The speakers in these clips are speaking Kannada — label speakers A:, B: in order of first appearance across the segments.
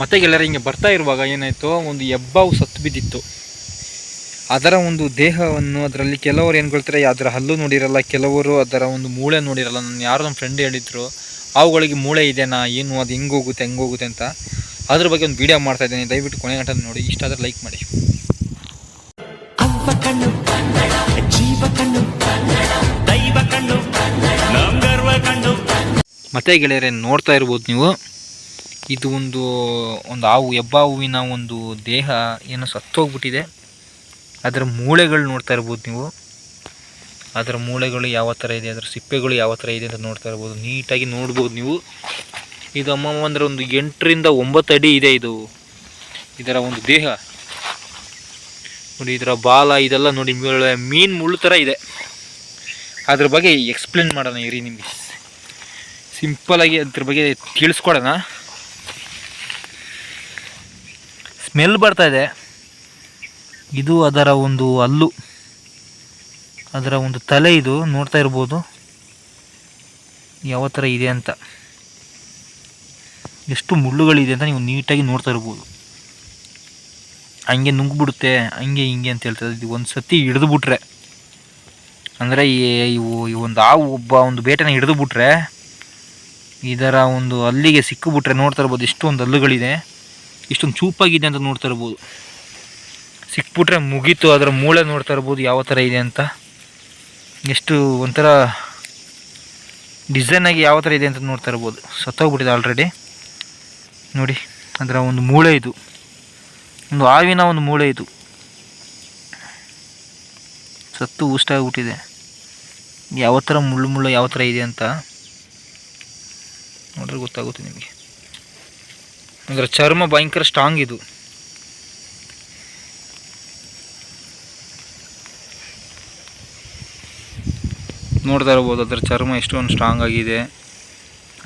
A: ಮತ್ತೆ ಎಲ್ಲರೂ ಹಿಂಗೆ ಬರ್ತಾ ಇರುವಾಗ ಏನಾಯಿತು ಒಂದು ಹೆಬ್ಬಾವು ಸತ್ತು ಬಿದ್ದಿತ್ತು. ಅದರ ಒಂದು ದೇಹವನ್ನು ಅದರಲ್ಲಿ ಕೆಲವರು ಏನು ಅದರ ಹಲ್ಲು ನೋಡಿರಲ್ಲ ಕೆಲವರು ಅದರ ಒಂದು ಮೂಳೆ ನೋಡಿರಲ್ಲ. ನನ್ನ ಯಾರೋ ನಮ್ಮ ಫ್ರೆಂಡ್ ಹೇಳಿದ್ರು ಅವುಗಳಿಗೆ ಮೂಳೆ ಇದೆನಾ? ಏನು? ಅದು ಹೆಂಗೆ ಹೋಗುತ್ತೆ? ಹೆಂಗೆ ಹೋಗುತ್ತೆ ಅಂತ. ಅದ್ರ ಬಗ್ಗೆ ಒಂದು ವಿಡಿಯೋ ಮಾಡ್ತಾ ಇದ್ದೀನಿ. ದಯವಿಟ್ಟು ಕೊನೆ ಗಂಟೆ ನೋಡಿ. ಇಷ್ಟ ಆದರೆ ಲೈಕ್ ಮಾಡಿ ಮತ್ತೆ ಗೆಳೆಯರೆ ನೋಡ್ತಾ ಇರ್ಬೋದು ನೀವು. ಇದು ಒಂದು ಒಂದು ಹಾವು ಹೂವಿನ ಒಂದು ದೇಹ ಏನೋ ಸತ್ತೋಗ್ಬಿಟ್ಟಿದೆ. ಅದರ ಮೂಳೆಗಳು ನೋಡ್ತಾ ಇರ್ಬೋದು ನೀವು. ಅದರ ಮೂಳೆಗಳು ಯಾವ ಥರ ಇದೆ, ಅದರ ಸಿಪ್ಪೆಗಳು ಯಾವ ಥರ ಇದೆ ಅಂತ ನೋಡ್ತಾ ಇರ್ಬೋದು. ನೀಟಾಗಿ ನೋಡ್ಬೋದು ನೀವು. ಇದು ಅಮ್ಮ ಅಂದರೆ ಒಂದು ಎಂಟರಿಂದ ಒಂಬತ್ತು ಅಡಿ ಇದೆ ಇದು. ಇದರ ಒಂದು ದೇಹ. ನೋಡಿ, ಇದರ ಬಾಲ ಇದೆಲ್ಲ ನೋಡಿ ಮೀನು ಮುಳ್ಳು ಥರ ಇದೆ. ಅದ್ರ ಬಗ್ಗೆ ಎಕ್ಸ್ಪ್ಲೇನ್ ಮಾಡೋಣ ಇರಿ ನಿಮಗೆ. ಸಿಂಪಲಾಗಿ ಅದ್ರ ಬಗ್ಗೆ ತಿಳಿಸ್ಕೊಡೋಣ. ಸ್ಮೆಲ್ ಬರ್ತಾ ಇದೆ. ಇದು ಅದರ ಒಂದು ಹಲ್ಲು. ಅದರ ಒಂದು ತಲೆ ಇದು, ನೋಡ್ತಾ ಇರ್ಬೋದು. ಯಾವ ಥರ ಇದೆ ಅಂತ. ಎಷ್ಟು ಮುಳ್ಳುಗಳಿದೆ ಅಂತ ನೀವು ನೀಟಾಗಿ ನೋಡ್ತಾ ಇರ್ಬೋದು. ಹಂಗೆ ನುಂಗ್ಬಿಡುತ್ತೆ, ಹಂಗೆ ಹಿಂಗೆ ಅಂತ ಹೇಳ್ತಾರೆ. ಇದು ಒಂದು ಸತಿ ಹಿಡಿದುಬಿಟ್ರೆ, ಅಂದರೆ ಇವು, ಈ ಒಂದು ಆ ಒಬ್ಬ ಒಂದು ಬೇಟೆನ ಹಿಡಿದುಬಿಟ್ರೆ, ಇದರ ಒಂದು ಅಲ್ಲಿಗೆ ಸಿಕ್ಕಿಬಿಟ್ರೆ ನೋಡ್ತಾ ಇರ್ಬೋದು. ಇಷ್ಟೊಂದು ಹಲ್ಲುಗಳಿದೆ. ಇಷ್ಟೊಂದು ಚೂಪಾಗಿದೆ ಅಂತ ನೋಡ್ತಾ ಇರ್ಬೋದು. ಸಿಕ್ಬಿಟ್ರೆ ಮುಗೀತು, ಅದರ ಮೂಳೆ ನೋಡ್ತಾ ಇರ್ಬೋದು ಯಾವ ಥರ ಇದೆ ಅಂತ. ಎಷ್ಟು ಒಂಥರ ಡಿಸೈನಾಗಿ ಯಾವ ಥರ ಇದೆ ಅಂತ ನೋಡ್ತಾ ಇರ್ಬೋದು. ಸತ್ತೋಗ್ಬಿಟ್ಟಿದೆ ಆಲ್ರೆಡಿ ನೋಡಿ, ಅದರ ಒಂದು ಮೂಳೆ ಇದು. ಒಂದು ಹಾವಿನ ಒಂದು ಮೂಳೆ ಇದು. ಸತ್ತು ಉಷ್ಟಾಗ್ಬಿಟ್ಟಿದೆ. ಯಾವ ಥರ ಮುಳ್ಳು ಮುಳ್ಳು ಯಾವ ಥರ ಇದೆ ಅಂತ ನೋಡ್ರೆ ಗೊತ್ತಾಗುತ್ತೆ ನಿಮಗೆ. ಅದರ ಚರ್ಮ ಭಯಂಕರ ಸ್ಟ್ರಾಂಗ್ ಇದು. ನೋಡ್ತಾ ಇರ್ಬೋದು, ಅದರ ಚರ್ಮ ಎಷ್ಟೊಂದು ಸ್ಟ್ರಾಂಗ್ ಆಗಿದೆ.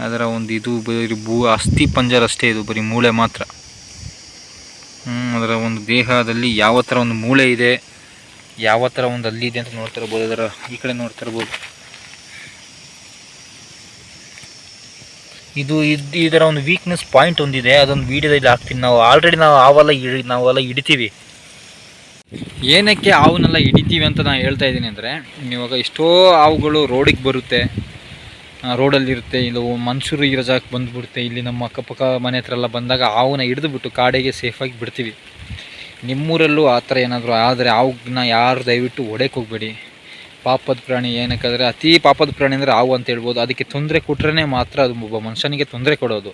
A: ಅದರ ಒಂದು ಇದು, ಬರೀ ಭೂ, ಅಸ್ಥಿ ಪಂಜರ ಅಷ್ಟೇ ಇದು, ಬರೀ ಮೂಳೆ ಮಾತ್ರ. ಅದರ ಒಂದು ದೇಹದಲ್ಲಿ ಯಾವ ಥರ ಒಂದು ಮೂಳೆ ಇದೆ, ಯಾವ ಥರ ಒಂದು ಅಲ್ಲಿ ಇದೆ ಅಂತ ನೋಡ್ತಾ ಇರ್ಬೋದು, ಅದರ ಈ ಕಡೆ ನೋಡ್ತಾ ಇರ್ಬೋದು. ಇದು ಇದ್ ಇದರ ಒಂದು ವೀಕ್ನೆಸ್ ಪಾಯಿಂಟ್ ಒಂದಿದೆ. ಅದೊಂದು ವೀಡಿಯೋದಲ್ಲಿ ಹಾಕ್ತೀನಿ. ನಾವು ಆಲ್ರೆಡಿ ನಾವು ಆವೆಲ್ಲ ಇಡಿ ನಾವೆಲ್ಲ ಹಿಡಿತೀವಿ. ಏನಕ್ಕೆ ಹಾವನ್ನೆಲ್ಲ ಹಿಡಿತೀವಿ ಅಂತ ನಾನು ಹೇಳ್ತಾ ಇದ್ದೀನಿ ಅಂದರೆ, ಇವಾಗ ಎಷ್ಟೋ ಹಾವುಗಳು ರೋಡಿಗೆ ಬರುತ್ತೆ. ರೋಡಲ್ಲಿರುತ್ತೆ ಇಲ್ಲ ಮನುಷ್ಯರು ಇರೋ ಜಾಗಕ್ಕೆ ಬಂದುಬಿಡುತ್ತೆ. ಇಲ್ಲಿ ನಮ್ಮ ಅಕ್ಕಪಕ್ಕ ಮನೆ ಹತ್ರ ಎಲ್ಲ ಬಂದಾಗ ಹಾವನ್ನ ಹಿಡಿದುಬಿಟ್ಟು ಕಾಡಿಗೆ ಸೇಫಾಗಿ ಬಿಡ್ತೀವಿ. ನಿಮ್ಮೂರಲ್ಲೂ ಆ ಥರ ಏನಾದರೂ ಆದರೆ ಹಾವನ್ನ ಯಾರು ದಯವಿಟ್ಟು ಹೊಡೆಯಕ್ಕೆ ಹೋಗಬೇಡಿ. ಪಾಪದ ಪ್ರಾಣಿ ಏನಕ್ಕಾದರೆ ಅತಿ ಪಾಪದ ಪ್ರಾಣಿ ಅಂದರೆ ಹಾವು ಅಂತ ಹೇಳ್ಬೋದು. ಅದಕ್ಕೆ ತೊಂದರೆ ಕೊಟ್ರೇ ಮಾತ್ರ ಅದು ಒಬ್ಬ ಮನುಷ್ಯನಿಗೆ ತೊಂದರೆ ಕೊಡೋದು.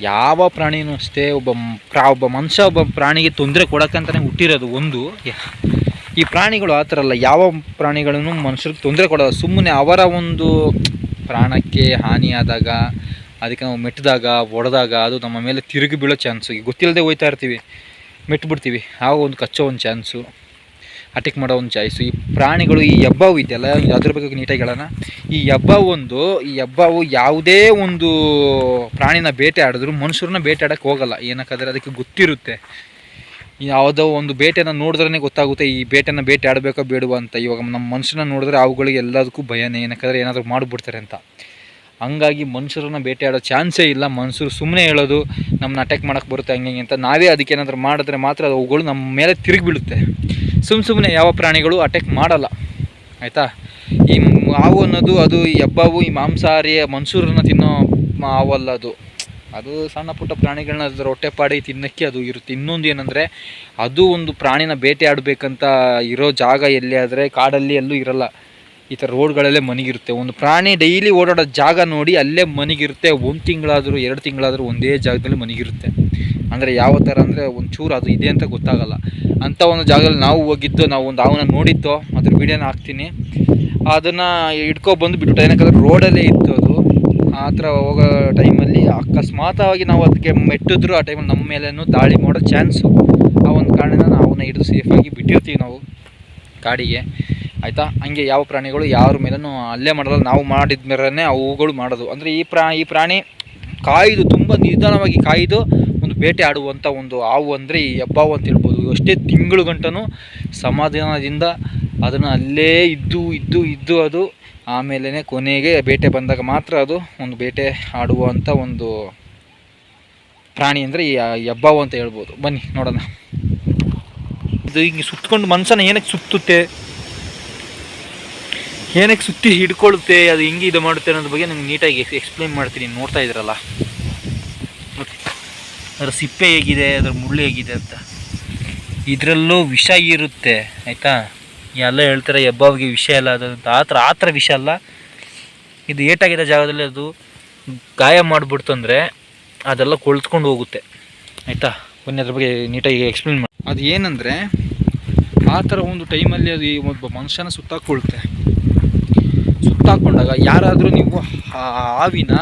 A: ಯಾವ ಪ್ರಾಣಿನೂ ಅಷ್ಟೇ ಒಬ್ಬ ಪ್ರಾ, ಒಬ್ಬ ಮನುಷ್ಯ ಒಬ್ಬ ಪ್ರಾಣಿಗೆ ತೊಂದರೆ ಕೊಡೋಕ್ಕಂತಲೇ ಹುಟ್ಟಿರೋದು ಒಂದು. ಈ ಪ್ರಾಣಿಗಳು ಆ ಥರ ಅಲ್ಲ. ಯಾವ ಪ್ರಾಣಿಗಳನ್ನು ಮನುಷ್ಯರಿಗೆ ತೊಂದರೆ ಕೊಡೋದು ಸುಮ್ಮನೆ ಅವರ ಒಂದು ಪ್ರಾಣಕ್ಕೆ ಹಾನಿಯಾದಾಗ, ಅದಕ್ಕೆ ನಾವು ಮೆಟ್ಟಿದಾಗ, ಒಡೆದಾಗ ಅದು ನಮ್ಮ ಮೇಲೆ ತಿರುಗಿ ಬೀಳೋ ಚಾನ್ಸು ಗೊತ್ತಿಲ್ಲದೆ ಹೋಯ್ತಾ ಇರ್ತೀವಿ. ಮೆಟ್ಬಿಡ್ತೀವಿ. ಆಗ ಒಂದು ಕಚ್ಚೋ ಒಂದು ಚಾನ್ಸು ಅಟ್ಯಾಕ್ ಮಾಡೋ ಒಂದು ಚಾಯ್ಸು ಈ ಪ್ರಾಣಿಗಳು ಈ ಹೆಬ್ಬಾವು ಇದೆಯಲ್ಲ ಅದ್ರ ಬಗ್ಗೆ ನೀಟಾಗಿ ಹೇಳೋಣ. ಈ ಹೆಬ್ಬಾವು ಒಂದು, ಈ ಹೆಬ್ಬಾವು ಯಾವುದೇ ಒಂದು ಪ್ರಾಣಿನ ಬೇಟೆ ಆಡಿದ್ರು ಮನುಷ್ಯರನ್ನ ಬೇಟೆ ಆಡೋಕ್ಕೆ ಹೋಗಲ್ಲ. ಏನಕ್ಕಾದ್ರೆ ಅದಕ್ಕೆ ಗೊತ್ತಿರುತ್ತೆ. ಯಾವುದೋ ಒಂದು ಬೇಟೆನ ನೋಡಿದ್ರೆ ಗೊತ್ತಾಗುತ್ತೆ, ಈ ಬೇಟೆನ ಬೇಟೆ ಆಡಬೇಕೋ ಬೇಡುವ ಅಂತ. ಇವಾಗ ನಮ್ಮ ಮನುಷ್ಯನ ನೋಡಿದ್ರೆ ಅವುಗಳಿಗೆ ಎಲ್ಲದಕ್ಕೂ ಭಯನೇ. ಏನಕ್ಕಾದ್ರೆ ಏನಾದರೂ ಮಾಡಿಬಿಡ್ತಾರೆ ಅಂತ. ಹಂಗಾಗಿ ಮನುಷ್ಯರನ್ನ ಬೇಟೆ ಆಡೋ ಚಾನ್ಸೇ ಇಲ್ಲ. ಮನುಷ್ಯರು ಸುಮ್ಮನೆ ಹೇಳೋದು ನಮ್ಮನ್ನ ಅಟ್ಯಾಕ್ ಮಾಡೋಕ್ಕೆ ಬರುತ್ತೆ, ಹಂಗೆ ಅಂತ. ನಾವೇ ಅದಕ್ಕೆ ಏನಾದರೂ ಮಾಡಿದ್ರೆ ಮಾತ್ರ ಅವುಗಳು ನಮ್ಮ ಮೇಲೆ ತಿರುಗಿ ಬೀಳುತ್ತೆ ಸುಮ್ಮ ಸುಮ್ಮನೆ ಯಾವ ಪ್ರಾಣಿಗಳು ಅಟ್ಯಾಕ್ ಮಾಡಲ್ಲ. ಆಯಿತಾ? ಈ ಹಾವು ಅನ್ನೋದು ಅದು ಈ ಹೆಬ್ಬಾವು, ಈ ಮಾಂಸಾಹಾರಿ ಮನ್ಸೂರನ್ನ ತಿನ್ನೋ ಹಾವಲ್ಲ ಅದು. ಅದು ಸಣ್ಣ ಪುಟ್ಟ ಪ್ರಾಣಿಗಳನ್ನ ಅದರ ಹೊಟ್ಟೆಪಾಡಿ ತಿನ್ನೋಕ್ಕೆ ಅದು ಇರುತ್ತೆ. ಇನ್ನೊಂದು ಏನಂದರೆ, ಅದು ಒಂದು ಪ್ರಾಣಿನ ಬೇಟೆ ಆಡಬೇಕಂತ ಇರೋ ಜಾಗ ಎಲ್ಲಿ ಆದರೆ ಕಾಡಲ್ಲಿ ಎಲ್ಲೂ ಇರಲ್ಲ. ಈ ಥರ ರೋಡ್ಗಳಲ್ಲೇ ಮನಿಗಿರುತ್ತೆ. ಒಂದು ಪ್ರಾಣಿ ಡೈಲಿ ಓಡಾಡೋ ಜಾಗ ನೋಡಿ ಅಲ್ಲೇ ಮನಿಗಿರುತ್ತೆ. ಒಂದು ತಿಂಗಳಾದರೂ, ಎರಡು ತಿಂಗಳಾದರೂ ಒಂದೇ ಜಾಗದಲ್ಲಿ ಮನಿಗಿರುತ್ತೆ. ಅಂದರೆ ಯಾವ ಥರ ಅಂದರೆ ಒಂಚೂರು ಅದು ಇದೆ ಅಂತ ಗೊತ್ತಾಗಲ್ಲ. ಅಂಥ ಒಂದು ಜಾಗದಲ್ಲಿ ನಾವು ಹೋಗಿದ್ದು, ನಾವು ಒಂದು ಹಾವನ್ನ ನೋಡಿತ್ತು ಅದ್ರ ವೀಡಿಯೋನ ಹಾಕ್ತೀನಿ. ಅದನ್ನು ಹಿಡ್ಕೊಬಂದು ಬಿಟ್ಟು ಏನಕ್ಕಂದ್ರೆ ರೋಡಲ್ಲೇ ಇತ್ತು ಅದು. ಆ ಥರ ಹೋಗೋ ಟೈಮಲ್ಲಿ ಅಕಸ್ಮಾತಾಗಿ ನಾವು ಅದಕ್ಕೆ ಮೆಟ್ಟಿದ್ರು, ಆ ಟೈಮಲ್ಲಿ ನಮ್ಮ ಮೇಲೇನು ದಾಳಿ ಮಾಡೋ ಚಾನ್ಸು ಆ ಒಂದು ಕಾರಣದಿಂದ ನಾವು ಅವನ್ನ ಹಿಡಿದು ಸೇಫಾಗಿ ಬಿಟ್ಟಿರ್ತೀವಿ ನಾವು ಕಾಡಿಗೆ. ಆಯಿತಾ? ಹಂಗೆ ಯಾವ ಪ್ರಾಣಿಗಳು ಯಾರ ಮೇಲೂ ಅಲ್ಲೇ ಮಾಡಲ್ಲ. ನಾವು ಮಾಡಿದ ಮೇಲೇ ಅವುಗಳು ಮಾಡೋದು. ಅಂದರೆ ಈ ಪ್ರಾ, ಈ ಪ್ರಾಣಿ ಕಾಯ್ದು ತುಂಬ ನಿಧಾನವಾಗಿ ಕಾಯ್ದು ಬೇಟೆ ಆಡುವಂಥ ಒಂದು ಹಾವು ಅಂದರೆ ಈ ಹೆಬ್ಬಾವು ಅಂತ ಹೇಳ್ಬೋದು. ಅಷ್ಟೇ ತಿಂಗಳು ಗಂಟನೂ ಸಮಾಧಾನದಿಂದ ಅದನ್ನು ಅಲ್ಲೇ ಇದ್ದು ಇದ್ದು ಇದ್ದು ಅದು ಆಮೇಲೆ ಕೊನೆಗೆ ಬೇಟೆ ಬಂದಾಗ ಮಾತ್ರ ಅದು ಒಂದು ಬೇಟೆ ಆಡುವಂಥ ಒಂದು ಪ್ರಾಣಿ ಅಂದರೆ ಈ ಹೆಬ್ಬಾವು ಅಂತ ಹೇಳ್ಬೋದು. ಬನ್ನಿ ನೋಡೋಣ. ಇದು ಹಿಂಗೆ ಸುತ್ತಕೊಂಡು ಮನುಷ್ಯನ ಏನಕ್ಕೆ ಸುತ್ತುತ್ತೆ? ಏನಕ್ಕೆ ಸುತ್ತಿ ಹಿಡ್ಕೊಳ್ಳುತ್ತೆ? ಅದು ಹೆಂಗೆ ಇದು ಮಾಡುತ್ತೆ ಅನ್ನೋದ್ರ ಬಗ್ಗೆ ನಂಗೆ ನೀಟಾಗಿ ಎಕ್ಸ್ಪ್ಲೈನ್ ಮಾಡ್ತೀನಿ. ನೋಡ್ತಾ ಇದ್ದೀರಲ್ಲ? ನೋಡಿ ಅದರ ಸಿಪ್ಪೆ ಹೇಗಿದೆ, ಅದರ ಮುಳ್ಳು ಹೇಗಿದೆ ಅಂತ. ಇದರಲ್ಲೂ ವಿಷ ಇರುತ್ತೆ, ಆಯಿತಾ? ಎಲ್ಲ ಹೇಳ್ತಾರೆ ಹೆಬ್ಬಾವಿಗೆ ವಿಷ ಎಲ್ಲ ಅದು ಅಂತ. ಆ ಥರ ಆ ಥರ ವಿಷ ಅಲ್ಲ. ಇದು ಏಟಾಗಿರೋ ಜಾಗದಲ್ಲಿ ಅದು ಗಾಯ ಮಾಡಿಬಿಡ್ತು ಅಂದರೆ ಅದೆಲ್ಲ ಕೊಳ್ತ್ಕೊಂಡು ಹೋಗುತ್ತೆ. ಆಯಿತಾ? ಬನ್ನಿ, ಅದ್ರ ಬಗ್ಗೆ ನೀಟಾಗಿ ಎಕ್ಸ್ಪ್ಲೇನ್ ಮಾಡಿ. ಅದು ಏನಂದರೆ, ಆ ಥರ ಒಂದು ಟೈಮಲ್ಲಿ ಅದು ಈ ಒಬ್ಬ ಮನುಷ್ಯನ ಸುತ್ತಾಕೊಳುತ್ತೆ. ಸುತ್ತಾಕೊಂಡಾಗ ಯಾರಾದರೂ ನೀವು ಆ ಹಾವಿನ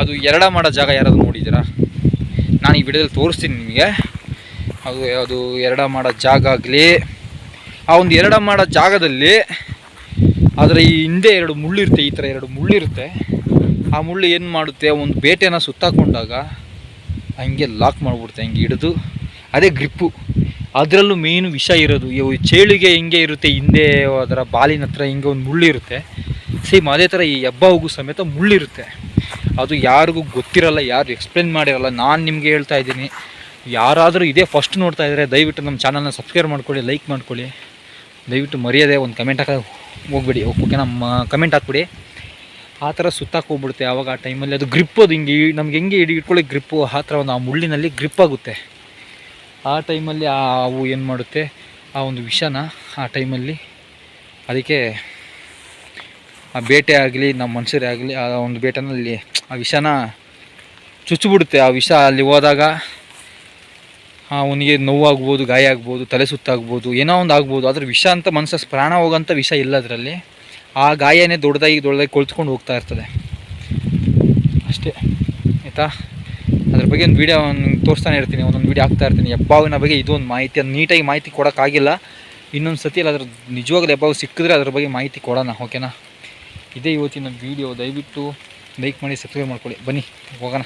A: ಅದು ಎರಡ ಮಾಡೋ ಜಾಗ ಯಾರಾದರೂ ನೋಡಿದ್ದೀರಾ? ನಾನು ಈ ವಿಡಿಯೋದಲ್ಲಿ ತೋರಿಸ್ತೀನಿ ನಿಮಗೆ. ಅದು ಅದು ಎರಡ ಮಾಡೋ ಜಾಗ ಆಗಲಿ. ಆ ಒಂದು ಎರಡ ಮಾಡೋ ಜಾಗದಲ್ಲಿ ಅದರ ಈ ಹಿಂದೆ ಎರಡು ಮುಳ್ಳಿರುತ್ತೆ ಈ ಥರ ಎರಡು ಮುಳ್ಳಿರುತ್ತೆ ಆ ಮುಳ್ಳು ಏನು ಮಾಡುತ್ತೆ, ಒಂದು ಬೇಟೆನ ಸುತ್ತಾಕೊಂಡಾಗ ಹಂಗೆ ಲಾಕ್ ಮಾಡಿಬಿಡುತ್ತೆ, ಹಂಗೆ ಹಿಡಿದು. ಅದೇ ಗ್ರಿಪ್ಪು ಅದರಲ್ಲೂ ಮೇಯ್ನು ವಿಷ ಇರೋದು. ಇವು ಚೇಳಿಗೆ ಹಿಂಗೆ ಇರುತ್ತೆ, ಹಿಂದೆ ಅದರ ಬಾಲಿನ ಹತ್ರ ಹಿಂಗೆ ಒಂದು ಮುಳ್ಳಿರುತ್ತೆ ಸೇಮ್ ಅದೇ ಥರ ಈ ಹೆಬ್ಬಾವಿಗೂ ಸಮೇತ ಮುಳ್ಳಿರುತ್ತೆ ಅದು ಯಾರಿಗೂ ಗೊತ್ತಿರಲ್ಲ, ಯಾರು ಎಕ್ಸ್ಪ್ಲೇನ್ ಮಾಡಿರಲ್ಲ, ನಾನು ನಿಮಗೆ ಹೇಳ್ತಾ ಇದ್ದೀನಿ. ಯಾರಾದರೂ ಇದೇ ಫಸ್ಟ್ ನೋಡ್ತಾ ಇದ್ದರೆ ದಯವಿಟ್ಟು ನಮ್ಮ ಚಾನಲ್ನ ಸಬ್ಸ್ಕ್ರೈಬ್ ಮಾಡ್ಕೊಳ್ಳಿ ಲೈಕ್ ಮಾಡ್ಕೊಳ್ಳಿ. ದಯವಿಟ್ಟು ಮರ್ಯಾದೆ ಒಂದು ಕಮೆಂಟ್ ಹಾಕ ಹೋಗ್ಬಿಡಿ. ಓಕೆ ನಮ್ಮ ಕಮೆಂಟ್ ಹಾಕ್ಬಿಡಿ. ಆ ಥರ ಸುತ್ತಾಕ್ ಹೋಗ್ಬಿಡುತ್ತೆ. ಆವಾಗ ಆ ಟೈಮಲ್ಲಿ ಅದು ಗ್ರಿಪ್ ಅದು ಹಿಂಗೆ ನಮ್ಗೆ ಹೆಂಗೆ ಹಿಡಿ ಇಟ್ಕೊಳ್ಳಿ ಗ್ರಿಪ್ಪು ಆ ಥರ ಒಂದು ಆ ಮುಳ್ಳಿನಲ್ಲಿ ಗ್ರಿಪ್ ಆಗುತ್ತೆ. ಆ ಟೈಮಲ್ಲಿ ಆ ಅವು ಏನು ಮಾಡುತ್ತೆ? ಆ ಒಂದು ವಿಷನ ಆ ಟೈಮಲ್ಲಿ ಅದಕ್ಕೆ ಆ ಬೇಟೆ ಆಗಲಿ, ನಮ್ಮ ಮನುಷ್ಯರೇ ಆಗಲಿ, ಆ ಒಂದು ಬೇಟೆನಲ್ಲಿ ಆ ವಿಷನ ಚುಚ್ಚಿಬಿಡುತ್ತೆ. ಆ ವಿಷ ಅಲ್ಲಿ ಹೋದಾಗ ಅವನಿಗೆ ನೋವಾಗ್ಬೋದು, ಗಾಯ ಆಗ್ಬೋದು, ತಲೆ ಸುತ್ತಾಗ್ಬೋದು, ಏನೋ ಒಂದು ಆಗ್ಬೋದು. ಆದರೆ ವಿಷ ಅಂತ ಮನುಷ್ಯ ಪ್ರಾಣ ಹೋಗೋಂಥ ವಿಷ ಇಲ್ಲ ಅದರಲ್ಲಿ. ಆ ಗಾಯನೇ ದೊಡ್ಡದಾಗಿ ದೊಡ್ಡದಾಗಿ ಕೊಳ್ತ್ಕೊಂಡು ಹೋಗ್ತಾ ಇರ್ತದೆ. ಅಷ್ಟೇ. ಆಯಿತಾ? ಅದ್ರ ಬಗ್ಗೆ ಒಂದು ವೀಡಿಯೋ ತೋರಿಸ್ತಾನೆ ಇರ್ತೀನಿ. ಒಂದೊಂದು ವೀಡಿಯೋ ಆಗ್ತಾ ಇರ್ತೀನಿ. ಹೆಬ್ಬಾವಿನ ಬಗ್ಗೆ ಇದು ಒಂದು ಮಾಹಿತಿ, ಅದು ನೀಟಾಗಿ ಮಾಹಿತಿ ಕೊಡೋಕ್ಕಾಗಿಲ್ಲ. ಇನ್ನೊಂದು ಸತಿ ಅಲ್ಲ ಅದ್ರ ನಿಜವಾಗ್ಲೂ ಹೆಬ್ಬಾವು ಸಿಕ್ಕಿದ್ರೆ ಅದ್ರ ಬಗ್ಗೆ ಮಾಹಿತಿ ಕೊಡೋಣ ಓಕೆನಾ ಇದೇ ಇವತ್ತಿನ ವೀಡಿಯೋ ದಯವಿಟ್ಟು ಲೈಕ್ ಮಾಡಿ ಸಬ್ಸ್ಕ್ರೈಬ್ ಮಾಡ್ಕೊಳ್ಳಿ. ಬನ್ನಿ ಹೋಗೋಣ.